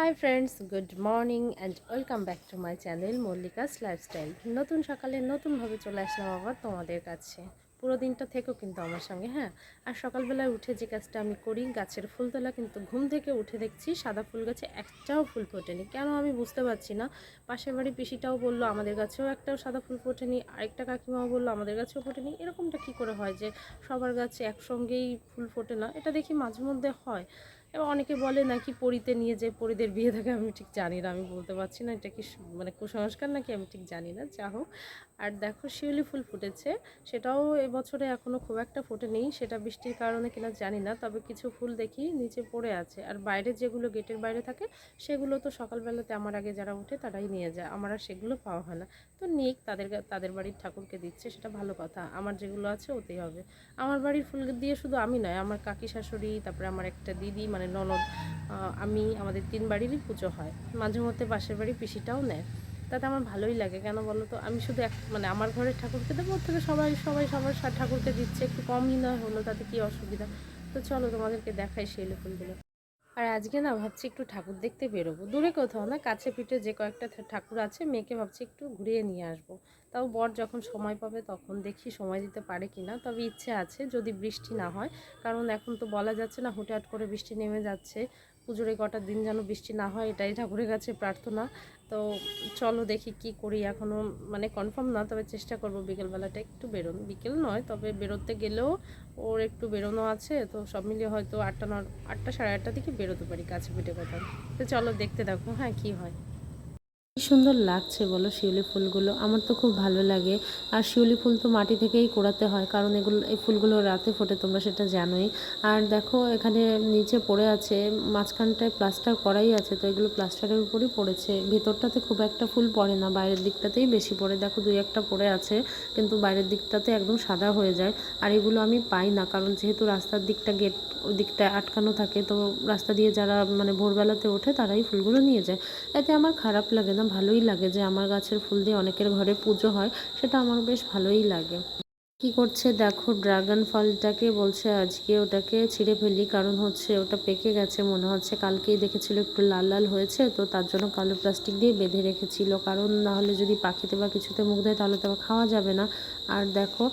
Hi friends good morning and welcome back to my channel Mallika's lifestyle নতুন সকালে নতুনভাবে চলে আসলাম আবার তোমাদের কাছে। পুরো দিনটা থেকেও কিন্তু আমার সঙ্গে হ্যাঁ? আর সকালবেলায় উঠে যে কাজটা আমি করি, গাছের ফুল তোলা কিন্তু ঘুম থেকে উঠে দেখছি, সাদা ফুল গাছে একটাও ফুল ফোটেনি। কেন আমি বুঝতে পারছি না? পাশের বাড়ি পিসিটাও বলল, আমাদের গাছেও একটাও সাদা ফুল ফোটেনি। আরেকটা কাকিমাও বলল, আমাদের গাছেও ফোটেনি। এরকমটা কি করে হয় যে সবার গাছে একসঙ্গেই ফুল ফোটে না? এটা দেখি মাঝে মধ্যে হয়। এবার অনেকে বলে নাকি পরিতে নিয়ে যে পরিদের বিয়ে থাকে, আমি ঠিক জানি না, আমি বলতে পারছি না এটা কি মানে কুসংস্কার নাকি, আমি ঠিক জানি না যা হোক। আর দেখো শিউলি ফুল ফুটেছে। সেটাও এবছরে এখনও খুব একটা ফোটে নেই সেটা বৃষ্টির কারণে কিনা জানি না, তবে কিছু ফুল দেখি নিচে পড়ে আছে। আর বাইরে যেগুলো গেটের বাইরে থাকে, সেগুলো তো সকালবেলাতে আমার আগে যারা উঠে তারাই নিয়ে যায়, আমার আর সেগুলো পাওয়া হয় না। তো নিক তাদের তাদের বাড়ির ঠাকুরকে দিচ্ছে, সেটা ভালো কথা, আমার যেগুলো আছে ওতেই হবে। আমার বাড়ির ফুল দিয়ে শুধু আমি নয়, আমার কাকি শাশুড়ি, তারপরে আমার একটা দিদি মানে ননদ আমি, আমাদের তিন বাড়িরই পুজো হয়। মাঝে মধ্যে পাশের বাড়ি পিসিটাও নেয়। তাতে আমার ভালোই লাগে। কেন বলো তো? আমি শুধু এক মানে আমার ঘরের ঠাকুরকে দেবো, ওর থেকে সবাই সবাই সবার ঠাকুরকে দিচ্ছে। একটু কমই না হলো, তাতে কি অসুবিধা? তো চলো তোমাদেরকে দেখাই সেই ফুলগুলো আর আজকে না ভাবছি একটু ঠাকুর দেখতে বেরোবো। দূরে কোথাও না, কাছে পিঠে যে কয়েকটা ঠাকুর আছে, মেয়েকে ভাবছি একটু ঘুরিয়ে নিয়ে আসব। তাও বর যখন সময় পাবে তখন দেখি সময় দিতে পারে কি না। তবে ইচ্ছে আছে যদি বৃষ্টি না হয়, কারণ এখন তো বলা যাচ্ছে না হুটহাট করে বৃষ্টি নেমে যাচ্ছে। পুজোর এই কটা দিন যেন বৃষ্টি না হয়, এটাই ঠাকুরের কাছে প্রার্থনা। তো চলো দেখি কি করি এখনও মানে কনফার্ম না, তবে চেষ্টা করব বিকেলবেলাটা একটু বেরোন, বিকেল নয়, তবে বেরোতে গেলেও ওর একটু বেরোনো আছে, তো সব মিলিয়ে হয়তো আটটা ন আটটা সাড়ে আটটা দিকে বেরোতে পারি, কাছে পিঠে কথা তো চলো দেখতে দেখো হ্যাঁ কি হয়। সুন্দর লাগছে বলো শিউলি ফুলগুলো? আমার তো খুব ভালো লাগে। আর শিউলি ফুল তো মাটি থেকেই কোড়াতে হয়, কারণ এগুলো, এই ফুলগুলো রাতে ফোটে, তোমরা সেটা জানোই। আর দেখো, এখানে নিচে পড়ে আছে, মাঝখানটায় প্লাস্টার করাই আছে, তো এগুলো প্লাস্টারের উপরই পড়েছে। ভেতরটাতে খুব একটা ফুল পড়ে না, বাইরের দিকটাতেই বেশি পড়ে। দেখো, দুই একটা পড়ে আছে, কিন্তু বাইরের দিকটাতে একদম সাদা হয়ে যায়। আর এগুলো আমি পাই না, কারণ যেহেতু রাস্তার দিকটা গেট, ওই দিকটায় আটকানো থাকে, তো রাস্তা দিয়ে যারা মানে ভোরবেলাতে ওঠে, তারাই ফুলগুলো নিয়ে যায়। এতে আমার খারাপ লাগে না। ভালোই লাগে যে আমার গাছের ফুল দিয়ে অনেকের ঘরে পুজো হয়, সেটা আমার বেশ ভালোই লাগে। কি করছে? দেখো, ড্রাগন ফলটাকে বলছে আজকে ওটাকে ছিঁড়ে ফেলি, কারণ হচ্ছে ওটা পেকে গেছে, মনে হচ্ছে কালকেই দেখেছিল একটু লাল লাল হয়েছে, তো তার জন্য কালো প্লাস্টিক দিয়ে বেঁধে রেখেছিল। কারণ না হলে যদি পাখিতে বা কিছুতে মুখ দেয়, তাহলে তো খাওয়া যাবে না। আর দেখো,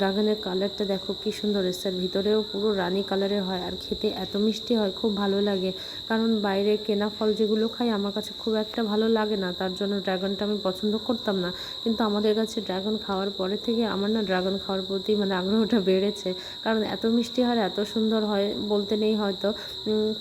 ড্রাগনের কালারটা দেখো কি সুন্দর এসছে, আর ভিতরেও পুরো রানি কালারের হয়, আর খেতে এত মিষ্টি হয়, খুব ভালো লাগে। কারণ বাইরে কেনা ফল যেগুলো খাই, আমার কাছে খুব একটা ভালো লাগে না, তার জন্য ড্রাগনটা আমি পছন্দ করতাম না। কিন্তু আমাদের কাছে ড্রাগন খাওয়ার পরে থেকে আমার না ড্রাগন খাওয়ার প্রতি মানে আগ্রহটা বেড়েছে। কারণ এত মিষ্টি হয়, এত সুন্দর হয় বলতে নেই হয়তো।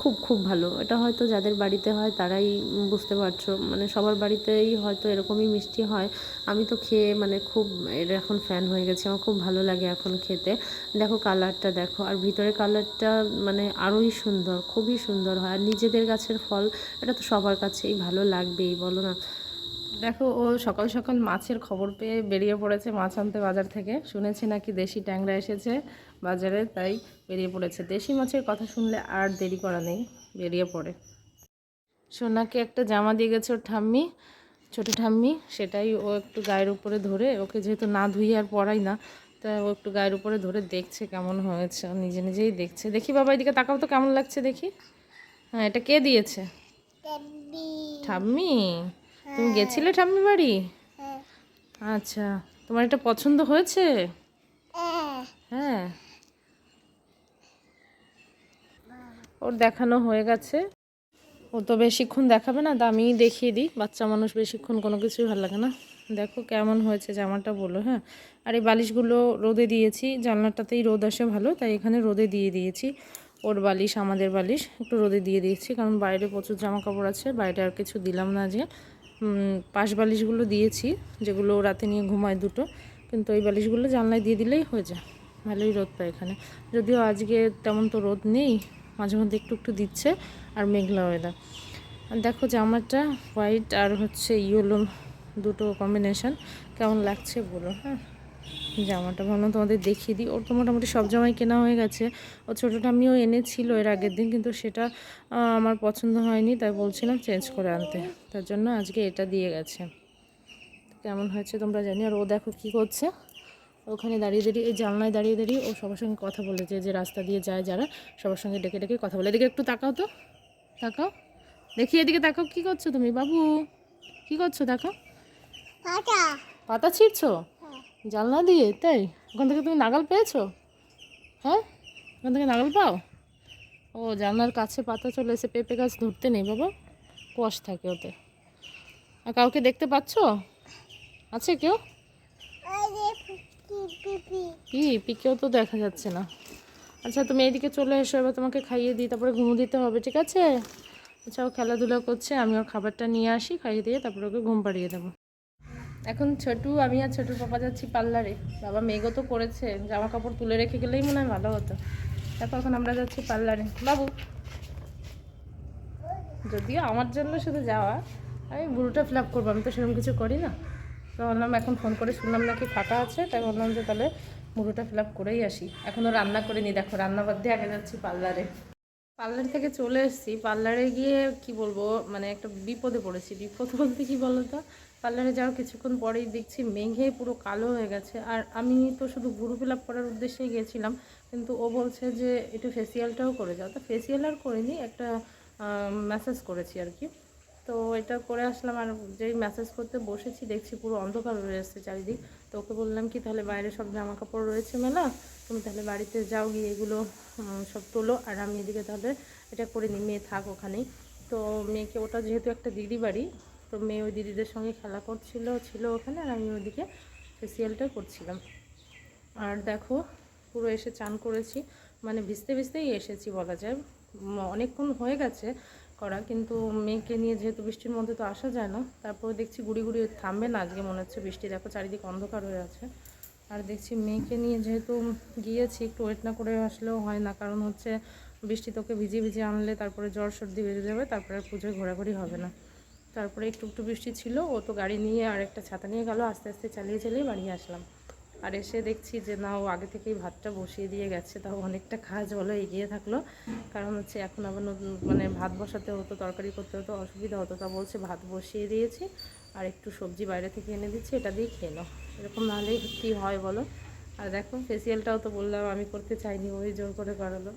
খুব খুব ভালো। এটা হয়তো যাদের বাড়িতে হয় তারাই বুঝতে পারছ। মানে সবার বাড়িতেই হয়তো এরকমই মিষ্টি হয়। আমি তো খেয়ে মানে খুব এর এখন ফ্যান হয়ে গেছি। আমার খুব ভালো লাগে এখন খেতে। দেখো কালারটা দেখো। আর ভিতরে কালারটা মানে আরোই সুন্দর, খুবই সুন্দর হয়। আর নিজেদের গাছের ফল, এটা তো সবার কাছেই ভালো লাগবেই, বলো না? দেখো ও সকাল সকাল মাছের খবর পেয়ে বেরিয়ে পড়েছে মাছ আনতে বাজার থেকে। শুনেছি নাকি দেশি ট্যাংরা এসেছে বাজারে তাই বেরিয়ে পড়েছে। দেশি মাছের কথা শুনলে আর দেরি করা নেই বেরিয়ে পড়ে। সোনাকে একটা জামা দিয়ে গেছে ওর ঠাম্মি ছোটো ঠাম্মি সেটাই ও একটু গায়ের উপরে ধরে ওকে যেহেতু না ধুয়ে আর পরাই না তাই ও একটু গায়ের উপরে ধরে দেখছে কেমন হয়েছে ও নিজে নিজেই দেখছে। দেখি বাবা এদিকে তাকাও তো কেমন লাগছে দেখি। হ্যাঁ এটা কে দিয়েছে? ঠাম্মি? তুমি গেছিলে ঠাম্মি বাড়ি আচ্ছা তোমার এটা পছন্দ হয়েছে? হ্যাঁ। ওর দেখানো হয়ে গেছে। ও তো বেশিক্ষণ দেখাবে না, তা আমিই দেখিয়ে দিই। বাচ্চা মানুষ বেশিক্ষণ কোনো কিছুই ভালো লাগে না। দেখো কেমন হয়েছে জামাটা বলো হ্যাঁ। আর এই বালিশগুলো রোদে দিয়েছি, জানলাটাতেই রোদ আসে ভালো, তাই এখানে রোদে দিয়ে দিয়েছি। ওর বালিশ, আমাদের বালিশ, একটু রোদে দিয়ে দিয়েছি, কারণ বাইরে প্রচুর জামা কাপড় আছে, বাইরে আর কিছু দিলাম না যে। পাশ বালিশগুলো দিয়েছি, যেগুলো রাতে নিয়ে ঘুমায় দুটো। কিন্তু ওই বালিশগুলো জানলায় দিয়ে দিলেই হয়ে যায়। ভালোই রোদ পায় এখানে। যদিও আজকে তেমন তো রোদ নেই, মাঝে মধ্যে একটু একটু দিচ্ছে, আর মেঘলা ওয়েদার দেখো জামাটা হোয়াইট আর হচ্ছে ইয়েলো দুটো কম্বিনেশান কেমন লাগছে বলো হ্যাঁ? জামাটা ভাবলাম তোমাদের দেখিয়ে দিই। ওর তো মোটামুটি সব জামাই কেনা হয়ে গেছে। ও ছোটোটা আমিও এনেছিল এর আগের দিন কিন্তু সেটা আমার পছন্দ হয়নি তাই বলছিলাম চেঞ্জ করে আনতে। তার জন্য আজকে এটা দিয়ে গেছে। কেমন হয়েছে তোমরা জানি? আর ও দেখো কি করছে। ওখানে দাঁড়িয়ে দাঁড়িয়ে এই জানলায় দাঁড়িয়ে দাঁড়িয়ে ও সবার সঙ্গে কথা বলেছে যে রাস্তা দিয়ে যায় যারা সবার সঙ্গে ডেকে ডেকে কথা বলে। এদিকে একটু তাকাও তো তাকাও। দেখি এদিকে তাকাও কি করছ তুমি বাবু? কি করছ? দেখো পাটা পাতা ছিঁড়ছো? জানলা দিয়ে, তাই? ওখান থেকে তুমি নাগাল পেয়েছ? হ্যাঁ? ওখান থেকে নাগাল পাও? ও, জানলার কাছে পাতা চলে এসে পেঁপে গাছ ধরতে নেই বাবা। কোয়াশ থাকে ওতে। আর কাউকে দেখতে পাচ্ছো? আছে কেউ? কি? পিকেও তো দেখা যাচ্ছে না। আচ্ছা তুমি এইদিকে চলে এসো, এবার তোমাকে খাইয়ে দিই, তারপরে ঘুমো দিতে হবে, ঠিক আছে? আচ্ছা ও খেলাধুলা করছে, আমি ওর খাবারটা নিয়ে আসি, খাইয়ে দিয়ে তারপরে ওকে ঘুম পাড়িয়ে দেবো। এখন ছোটু, আমি আর ছোটুর পাপা যাচ্ছি পার্লারে। বাবা মেঘও তো পড়েছে জামা কাপড় তুলে রেখে গেলেই মনে হয় ভালো হতো। তারপর এখন আমরা যাচ্ছি পার্লারে। বাবু, যদিও আমার জন্য শুধু যাওয়া, আমি বুড়োটা ফিল আপ করব, আমি তো সেরকম কিছু করি না। তো বললাম এখন ফোন করে শুনলাম নাকি ফাঁকা আছে, তাই বললাম যে তাহলে মুড়োটা ফিল আপ করেই আসি। এখনও রান্না করিনি, দেখো রান্না বাদ দিয়ে আগে যাচ্ছি পার্লারে। পার্লার থেকে চলে এসেছি, পার্লারে গিয়ে কি বলব মানে একটা বিপদে পড়েছি। বিপদ বলতে কি বলো তো পার্লারে যাওয়ার কিছুক্ষণ পরেই দেখছি মেঘে পুরো কালো হয়ে গেছে। আর আমি তো শুধু ভুরু ফিল করার উদ্দেশ্যেই গিয়েছিলাম, কিন্তু ও বলছে যে একটু ফেসিয়ালটাও করে যাও। তো ফেসিয়াল আর করিনি, একটা ম্যাসাজ করেছি আর কি। তো এটা করে আসলাম আর যেই ম্যাসাজ করতে বসেছি, দেখছি পুরো অন্ধকার হয়ে এসছে চারিদিক। তো ওকে বললাম কি, তাহলে বাইরে সব জামা কাপড় রয়েছে মেলা, তুমি তাহলে বাড়িতে যাও গিয়ে এগুলো সব তোলো। আর আমি এদিকে তাহলে এটা করে নিই মেয়ে থাক ওখানেই। তো মেয়েকে, ওটা যেহেতু একটা দিদি বাড়ি তো মেয়ে ওই দিদিদের সঙ্গে খেলা করছিল, ছিল ওখানে আর আমি ওইদিকে ফেসিয়ালটা করছিলাম। আর দেখো, পুরো এসে চান করেছি মানে ভিজতে ভিজতেই এসেছি বলা যায়। অনেকক্ষণ হয়ে গেছে করা, কিন্তু মেয়েকে নিয়ে যেহেতু বৃষ্টির মধ্যে তো আসা যায় না, তারপরে দেখছি গুড়ি গুড়ি থামবে না আজকে মনে হচ্ছে বৃষ্টি। দেখো চারিদিকে অন্ধকার হয়ে আছে। আর দেখছি মেয়েকে নিয়ে যেহেতু গিয়েছি, একটু ওয়েট না করে আসলেও হয় না, কারণ হচ্ছে বৃষ্টি তোকে ভিজিয়ে ভিজিয়ে আনলে তারপরে জ্বর সর্দি বেড়ে যাবে, তারপরে পুজোয় ঘোরাঘুরি হবে না। তারপরে একটু একটু বৃষ্টি ছিল, ও তো গাড়ি নিয়ে আর একটা ছাতা নিয়ে গেল, আস্তে আস্তে চালিয়ে চালিয়ে বাড়ি আসলাম। আর এসে দেখছি যে না, ও আগে থেকেই ভাতটা বসিয়ে দিয়ে গেছে, তাও অনেকটা কাজ বলো এগিয়ে থাকল। কারণ হচ্ছে এখন আবার নতুন মানে ভাত বসাতে হতো, তরকারি করতে হতো, অসুবিধা হতো, তা বলছে ভাত বসিয়ে দিয়েছি, আর একটু সবজি বাইরে থেকে এনে দিচ্ছি, এটা দিয়ে খেয়ে নাও। এরকম নাহলে কী হয় বলো? আর দেখো ফেসিয়ালটাও তো বললাম, আমি করতে চাইনি, ওই জোর করে করালো।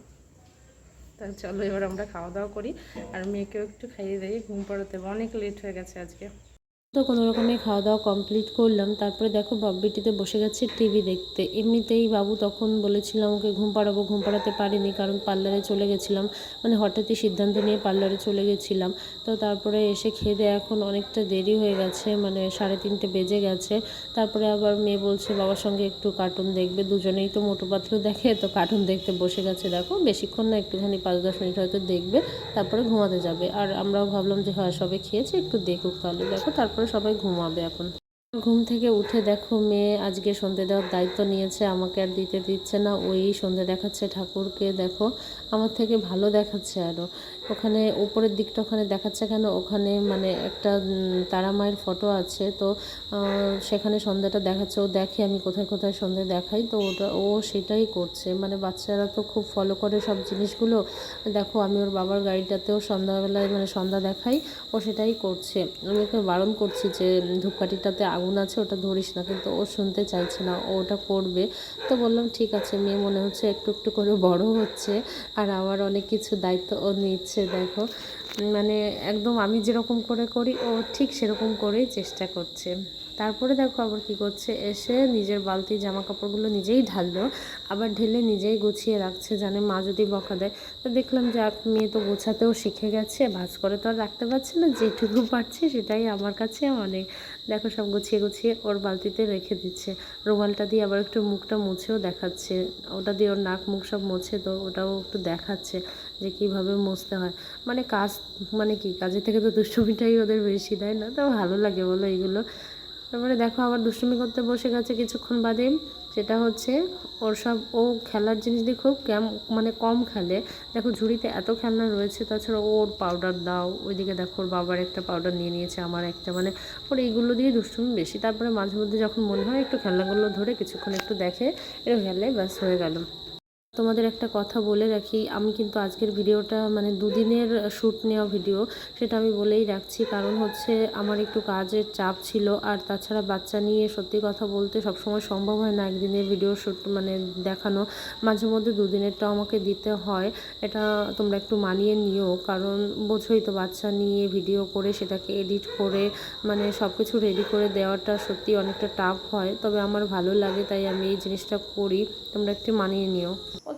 তা চলো এবার আমরা খাওয়া দাওয়া করি আর মেয়েকেও একটু খাইয়ে দিই, ঘুম পড়াতে। অনেক লেট হয়ে গেছে আজকে তো কোনো রকমে খাওয়া দাওয়া কমপ্লিট করলাম। তারপরে দেখো বাব্বিটিতে বসে গেছে টিভি দেখতে। এমনিতেই বাবু তখন বলেছিলাম ওকে ঘুম পাড়াবো, ঘুম পাড়াতে পারিনি কারণ পার্লারে চলে গেছিলাম। মানে হঠাৎই সিদ্ধান্ত নিয়ে পার্লারে চলে গেছিলাম। তো তারপরে এসে খেয়ে এখন অনেকটা দেরি হয়ে গেছে মানে সাড়ে তিনটে বেজে গেছে। তারপরে আবার মেয়ে বলছে, বাবার সঙ্গে একটু কার্টুন দেখবে। দুজনেই তো মোটো পাতলু দেখে, তো কার্টুন দেখতে বসে গেছে। দেখো বেশিক্ষণ না, একটুখানি পাঁচ দশ মিনিট হয়তো দেখবে, তারপরে ঘুমাতে যাবে। আর আমরাও ভাবলাম যে হ্যাঁ সবে খেয়েছে, একটু দেখুক তাহলে। দেখো তারপরে সবাই ঘুমাবে এখন। ঘুম থেকে উঠে দেখো, মেয়ে আজকে সন্ধে দেওয়ার দায়িত্ব নিয়েছে, আমাকে আর দিতে দিচ্ছে না। ওই সন্ধে দেখাচ্ছে ঠাকুরকে, দেখো, আমার থেকে ভালো দেখাচ্ছে আরও ওখানে উপরের দিকটা ওখানে দেখাচ্ছে কেন? ওখানে মানে একটা তারা মায়ের ফটো আছে, তো সেখানে সন্ধ্যাটা দেখাচ্ছে। ও দেখে আমি কোথায় কোথায় সন্ধে দেখাই, তো ওটা, ও সেটাই করছে। মানে বাচ্চারা তো খুব ফলো করে সব জিনিসগুলো। দেখো, আমি ওর বাবার গাড়িটাতেও সন্ধ্যাবেলায় মানে সন্ধ্যা দেখাই, ও সেটাই করছে। আমি ওকে বারণ করছি যে ধূপকাঠিটাতে আগুন আছে, ওটা ধরিস না, কিন্তু ও শুনতে চাইছে না, ও ওটা করবে। তো বললাম, ঠিক আছে, মেয়ে মনে হচ্ছে একটু একটু করে বড় হচ্ছে, আর আমার অনেক কিছু দায়িত্ব ও নিচ্ছে, দেখো। মানে একদম আমি যেরকম করে করি, ও ঠিক সেরকম করেই চেষ্টা করছে। তারপরে দেখো আবার কি করছে? এসে নিজের বালতি জামা কাপড়গুলো নিজেই ঢাললো, আবার ঢেলে নিজেই গুছিয়ে রাখছে জানে মা যদি বকা দেয়। তো দেখলাম যে আপ মেয়ে তো গোছাতেও শিখে গেছে, ভাজ করে তো আর রাখতে পারছে না, যেটুকু পারছে সেটাই আমার কাছে অনেক। দেখো সব গুছিয়ে গুছিয়ে ওর বালতিতে রেখে দিচ্ছে। রুমালটা দিয়ে আবার একটু মুখটা মুছেও দেখাচ্ছে। ওটা দিয়ে ওর নাক মুখ সব মুছে তো ওটাও একটু দেখাচ্ছে যে কীভাবে মুছতে হয়। মানে কাজ মানে কি, কাজের থেকে তো দুষ্টুমিটাই ওদের বেশি দেয় না? তো ভালো লাগে বলো এইগুলো। তারপরে দেখো আবার দুষ্টুমি করতে বসে গেছে কিছুক্ষণ বাদে সেটা হচ্ছে ওর সব, ও খেলার জিনিস দিয়ে খুব ক্যাম মানে কম খেলে। দেখো ঝুড়িতে এত খেলনা রয়েছে, তাছাড়া ওর পাউডার দাও, ওইদিকে দেখো ওর বাবার একটা পাউডার নিয়ে নিয়েছে, আমার একটা মানে ওর এইগুলো দিয়ে দুষ্টুমি বেশি। তারপরে মাঝে মধ্যে যখন মনে হয় একটু খেলনাগুলো ধরে কিছুক্ষণ একটু দেখে এটা খেলে ব্যাস হয়ে গেল। তোমাদের একটা কথা বলে রাখি, আমি কিন্তু আজকের ভিডিওটা মানে দুদিনের শ্যুট নেওয়া ভিডিও সেটা আমি বলেই রাখছি। কারণ হচ্ছে আমার একটু কাজের চাপ ছিল, আর তাছাড়া বাচ্চা নিয়ে সত্যি কথা বলতে সবসময় সম্ভব হয় না একদিনের ভিডিও শ্যুট মানে দেখানো। মাঝে মধ্যে দুদিনেরটাও আমাকে দিতে হয়, এটা তোমরা একটু মানিয়ে নিও। কারণ বোঝোই তো বাচ্চা নিয়ে ভিডিও করে, সেটাকে এডিট করে মানে সব কিছু রেডি করে দেওয়াটা সত্যি অনেকটা টাফ হয়। তবে আমার ভালো লাগে, তাই আমি এই জিনিসটা করি। তোমরা একটু মানিয়ে নিও।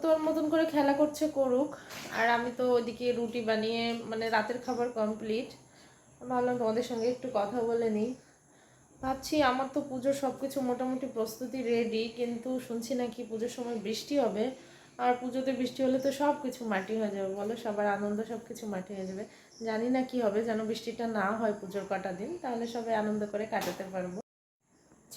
ও তো ওর মতন করে খেলা করছে করুক। আর আমি তো ওদিকে রুটি বানিয়ে মানে রাতের খাবার কমপ্লিট ভাবলাম তোমাদের সঙ্গে একটু কথা বলে নিই। ভাবছি আমার তো পুজোর সব কিছু মোটামুটি প্রস্তুতি রেডি কিন্তু শুনছি নাকি পুজোর সময় বৃষ্টি হবে। আর পুজোতে বৃষ্টি হলে তো সব কিছু মাটি হয়ে যাবে। বলো, সবার আনন্দ সব কিছু মাটি হয়ে যাবে। জানি না কি হবে, যেন বৃষ্টিটা না হয় পুজোর কটা দিন, তাহলে সবাই আনন্দ করে কাটাতে পারব।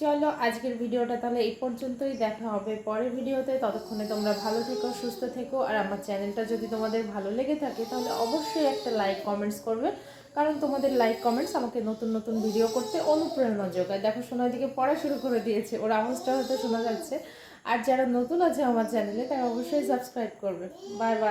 চলো আজকের ভিডিওটা তাহলে এই পর্যন্তই, দেখা হবে পরের ভিডিওতে। ততক্ষণে তোমরা ভালো থেকো, সুস্থ থেকো, আর আমার চ্যানেলটা যদি তোমাদের ভালো লেগে থাকে, তাহলে অবশ্যই একটা লাইক, কমেন্টস করবে। কারণ তোমাদের লাইক, কমেন্টস আমাকে নতুন নতুন ভিডিও করতে অনুপ্রেরণা যোগায়। দেখো শোনা দিকে পড়া শুরু করে দিয়েছে। ওর আওয়াজটা হয়তো শোনা যাচ্ছে। আর যারা নতুন আছে আমার চ্যানেলে, তারা অবশ্যই সাবস্ক্রাইব করবে। Bye bye